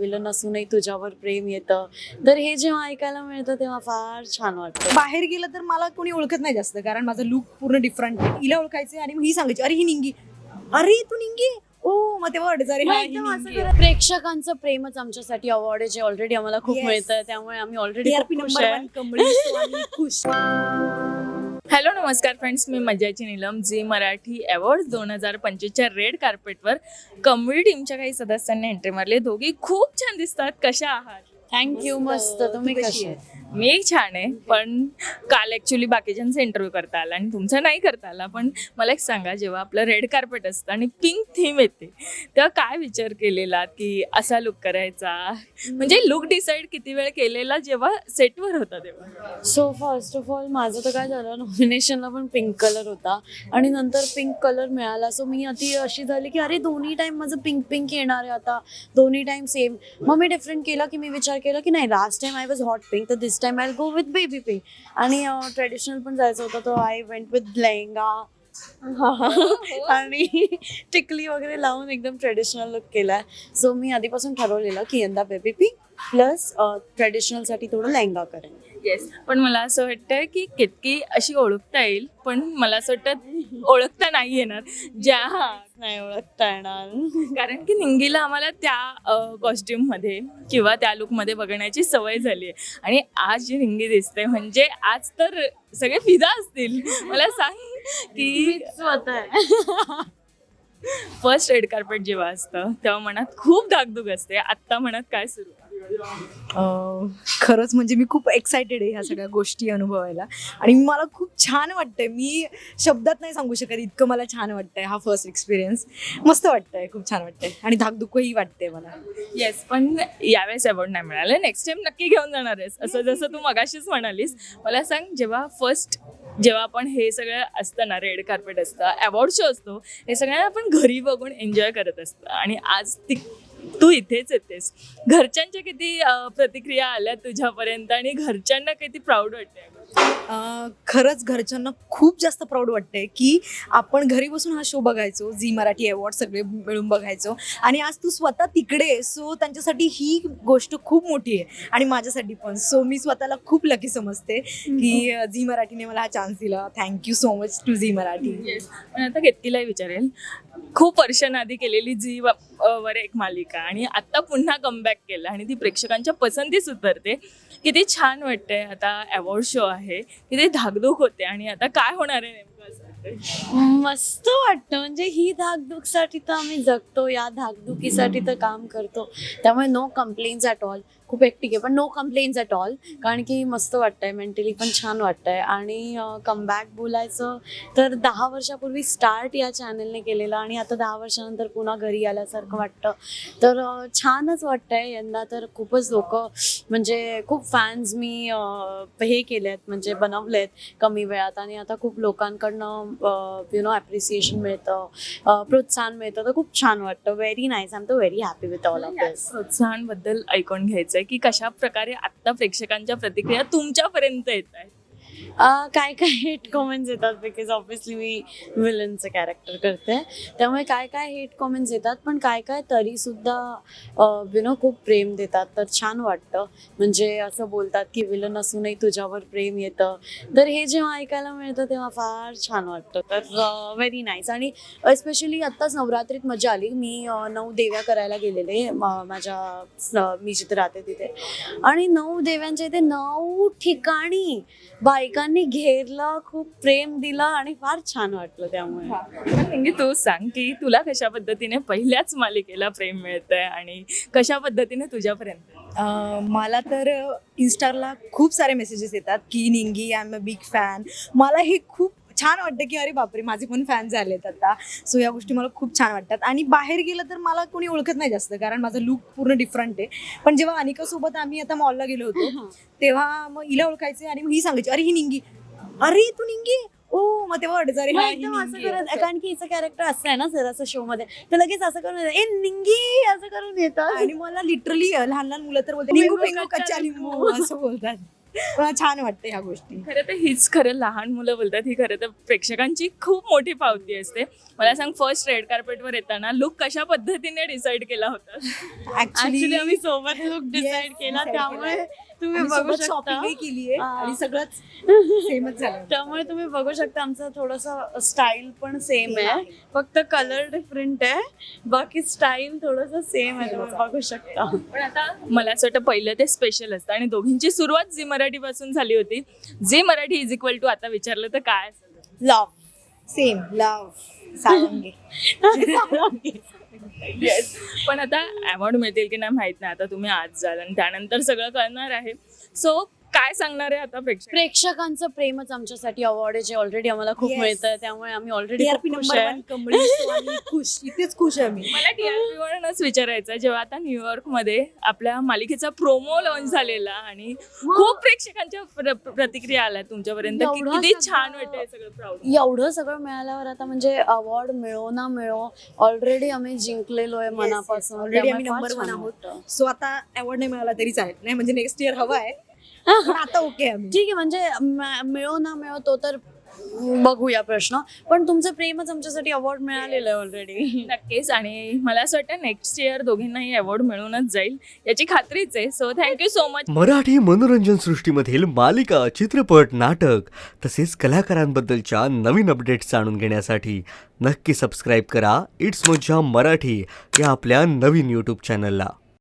Villain असूनही तुझ्यावर प्रेम येतं. तर हे जेव्हा ऐकायला मिळतं तेव्हा फार छान वाटतं. बाहेर गेलं तर मला कोणी ओळखत नाही जास्त कारण माझा लुक पूर्ण डिफरंट आहे. हिला ओळखायचे आणि मग ही सांगायची अरे ही निंगी. अरे तू निंगी? ओ मग तेव्हा. करत प्रेक्षकांचं प्रेमच आमच्यासाठी अवॉर्ड आहे जे ऑलरेडी आम्हाला खूप. मिळतं त्यामुळे आम्ही ऑलरेडी खुश. हॅलो नमस्कार फ्रेंड्स मी मजाची नीलम. जी मराठी अवॉर्ड दोन हजार पंचवीसच्या रेड कार्पेटवर कमळी टीमच्या काही सदस्यांनी एंट्री मारली. दोघी खूप छान दिसतात. कशा आहात? थँक्यू मस्त. तुम्ही तू कशी कशी आहे? मी छान आहे पण काल ॲक्च्युली बाकीच्यांचा इंटरव्ह्यू करता आला आणि तुमचा नाही करता आला पण मला एक सांगा जेव्हा आपलं रेड कार्पेट असतं आणि पिंक थीम येते तेव्हा काय विचार केलेला की असा लुक करायचा? म्हणजे लुक डिसाईड किती वेळ केलेला जेव्हा सेटवर होता तेव्हा? सो फर्स्ट ऑफ ऑल माझं तर काय झालं नॉमिनेशनला पण पिंक कलर होता आणि नंतर पिंक कलर मिळाला. सो मी अति अशी झाली की अरे दोन्ही टाईम माझं पिंक पिंक येणार आहे आता. दोन्ही टाईम सेम मग मी डिफरंट केला की मी विचार केला की नाही last time I was hot pink तर this time I go with baby pink आणि ट्रेडिशनल पण जायचं होतं तर आय वेंट विथ लेहंगा आणि टिकली वगैरे लावून एकदम ट्रेडिशनल लुक केलाय सो मी आधीपासून ठरवलेलं की यंदा बेबी पिंक प्लस ट्रेडिशनलसाठी थोडं लेहंगा करेन. येस पण मला असं वाटतं की केतकी अशी ओळखता येईल पण मला असं वाटतं ओळखता नाही येणार. ज्या हा नाही ओळखता येणार. कारण की निंगीला आम्हाला त्या कॉस्ट्युममध्ये किंवा त्या लुकमध्ये बघण्याची सवय झाली आहे. आणि आज जी निंगी दिसते म्हणजे आज तर सगळे फिदा असतील. मला सांग. की स्वतः फर्स्ट रेड कार्पेट जेव्हा असतं तेव्हा मनात खूप धाकधूक असते. आत्ता मनात काय सुरू? खरंच म्हणजे मी खूप एक्सायटेड आहे ह्या सगळ्या गोष्टी अनुभवायला. आणि मला खूप छान वाटतंय. मी शब्दात नाही सांगू शकत इतकं मला छान वाटतंय हा फर्स्ट एक्सपिरियन्स मस्त वाटतंय खूप छान वाटतंय. आणि धाकधुकही वाटते मला. येस पण यावेळेस अवॉर्ड नाही मिळाले. नेक्स्ट टाइम नक्की घेऊन जाणार आहेस. असं जसं तू मगाशीच म्हणालीस मला सांग जेव्हा फर्स्ट जेव्हा आपण हे सगळं असतं ना रेड कार्पेट असतं अवॉर्ड शो असतो हे सगळं आपण घरी बघून एन्जॉय करत असतं. आणि आज ती तू इथेच येतेस. घरच्यांच्या किती प्रतिक्रिया आल्या तुझ्यापर्यंत आणि घरच्यांना किती प्राऊड वाटते खरंच घरच्यांना खूप जास्त प्राऊड वाटतंय की आपण घरी बसून हा शो बघायचो झी मराठी अवॉर्ड सगळे मिळून बघायचो. आणि आज तू स्वतः तिकडे सो त्यांच्यासाठी ही गोष्ट खूप मोठी आहे आणि माझ्यासाठी पण. सो मी स्वतःला खूप लकी समजते की झी मराठीने मला हा चान्स दिला. Thank you so much to Zee Marathi. पण आता केतकीलाही विचारेल. खूप वर्षांआधी केलेली जी वर एक मालिका आणि आता पुन्हा कमबॅक केलं आणि ती प्रेक्षकांच्या पसंतीस उतरते किती छान वाटतंय. आता अवॉर्ड शो आहे. किती धाकधूक होते आणि आता काय होणार आहे नेमकं असं मस्त वाटतं. म्हणजे ही धाकधुकीसाठी तर आम्ही जगतो. या धाकधुकीसाठी तर काम करतो. त्यामुळे नो कम्प्लेन्स ॲट ऑल खूप एकटिक आहे. पण नो कंप्लेन्स ॲट ऑल कारण की मस्त वाटतंय मेंटली पण छान वाटतंय. आणि कमबॅक बोलायचं तर दहा वर्षापूर्वी स्टार्ट या चॅनलने केलेलं आणि आता दहा वर्षानंतर पुन्हा घरी आल्यासारखं वाटतं. तर छानच वाटतंय. यंदा तर खूपच लोक म्हणजे खूप फॅन्स मी हे केलेत म्हणजे बनवलेत कमी वेळात. आणि आता खूप लोकांकडनं यु नो ॲप्रिसिएशन मिळतं प्रोत्साहन मिळतं. तर खूप छान वाटतं. Very nice I am too very happy with all of this प्रोत्साहनबद्दल ऐकून आहे की कशा प्रकारे आत्ता प्रेक्षकांच्या प्रतिक्रिया तुमच्यापर्यंत येत आहेत. काय काय हेट कॉमेंट्स येतात? बिकॉज ऑब्विसली मी विलनचं कॅरेक्टर करते. त्यामुळे काय काय हेट कॉमेंट्स येतात? पण काय काय तरीसुद्धा यु नो खूप प्रेम देतात. तर छान वाटतं. म्हणजे असं बोलतात की विलन असूनही तुझ्यावर प्रेम येतं. तर हे जेव्हा ऐकायला मिळतं तेव्हा फार छान वाटतं. तर व्हेरी नाईस आणि स्पेशली आत्ताच नवरात्रीत मजा आली. मी नऊ देव्या करायला गेलेले. माझ्या मी जिथे राहते तिथे. आणि नऊ देव्यांच्या इथे नऊ ठिकाणी बायकांनी घेरलं खूप प्रेम दिलं आणि फार छान वाटलं त्यामुळे. पण निंगी तू सांग की तुला कशा पद्धतीने पहिल्याच मालिकेला प्रेम मिळतंय आणि कशा पद्धतीने तुझ्यापर्यंत? अं, मला तर इन्स्टाला खूप सारे मेसेजेस येतात की निंगी I am a big fan मला हे खूप छान वाटतं की अरे बापरे माझे पण फॅन झालेत आता. सो या गोष्टी मला खूप छान वाटतात. आणि बाहेर गेलं तर मला कोणी ओळखत नाही जास्त कारण माझा लुक पूर्ण डिफरंट आहे. पण जेव्हा अनिकासोबत आम्ही आता मॉलला गेलो होतो तेव्हा मग हिला ओळखायचे आणि मग ही सांगायची अरे ही निंगी. अरे तू निंगी? ओ मग तेव्हा मग हा, ही निंगी आहे. करत कारण की हिचं कॅरेक्टर असं आहे ना सर असं शो मध्ये. तर लगेच असं करून ए निंगी असं करून येतात आणि मला लिटरली लहान लहान मुलं तर बोलतात लिंबू निंगू कच्चा कच्चा लिंबू." लिंबू असं बोलतात. मला छान वाटतं ह्या गोष्टी. खरं तर हीच खरं लहान मुलं बोलतात ही खरं तर प्रेक्षकांची खूप मोठी पावती असते. मला सांग फर्स्ट रेड कार्पेटवर येताना लुक कशा पद्धतीने डिसाईड केला होता? ऍक्च्युली आम्ही सोबत लुक डिसाईड केला त्यामुळे. तुम्ही बघू शकता. केली. आणि सगळंच सेमच झालं त्यामुळे तुम्ही बघू शकता आमचं थोडंसं स्टाईल पण सेम आहे. फक्त कलर डिफरंट आहे. बाकी स्टाईल थोडंसं सेम आहे तुम्ही बघू शकता. पण आता मला असं वाटतं पहिलं ते स्पेशल असतं आणि दोघींची सुरुवात झी मराठीपासून झाली होती Zee Marathi is equal to आता विचारलं तर काय असेल? Love same love Sarangi. Yes पण आता अवॉर्ड मिळतील की नाही माहीत नाही. आता तुम्ही आज जाल आणि त्यानंतर सगळं करणार आहे. सो काय सांगणार आहे आता प्रेक्षक प्रेक्षकांचं प्रेमच आमच्यासाठी अवॉर्ड आहे जे ऑलरेडी आम्हाला खूप Yes. मिळतं त्यामुळे आम्ही already TRP number one company खुश. इथेच खुश आहे मी मला टीआरपी वरूनच विचारायचं आहे, जेव्हा आता न्यूयॉर्कमध्ये आपल्या मालिकेचा प्रोमो लॉन्च झालेला आणि खूप प्रेक्षकांच्या प्र- प्रतिक्रिया आल्या तुमच्यापर्यंत. की एवढं किती सगळं- छान वाटतंय सगळं प्राऊड एवढं सगळं मिळाल्यावर आता म्हणजे अवॉर्ड मिळो ना मिळो ऑलरेडी आम्ही जिंकलेलो आहे मनापासून. ऑलरेडी आम्ही त्यामुळे फार नंबर वन छान आहोत. वाटतं. सो आता अवॉर्ड नाही मिळाला तरी चालेल. नाही म्हणजे नेक्स्ट इयर हवा आहे. पण आता ओके आम्ही. ठीक आहे म्हणजे म- मिळो ना मिळो तो तर बघूया प्रश्न. पण तुमचं प्रेमच आमच्यासाठी अवॉर्ड मिळालेलं आहे ऑलरेडी नक्कीच आणि मला असं वाटतं नेक्स्ट इयर दोघींनाही अवॉर्ड मिळूनच जाईल. याची खात्रीच आहे. So thank you so much Marathi मनोरंजन सृष्टीमधील मालिका चित्रपट नाटक तसेच कलाकारांबद्दलच्या नवीन अपडेट्स जाणून घेण्यासाठी नक्की सबस्क्राईब करा. इट्स मज्जा मराठी या आपल्या नवीन यूट्यूब चॅनलला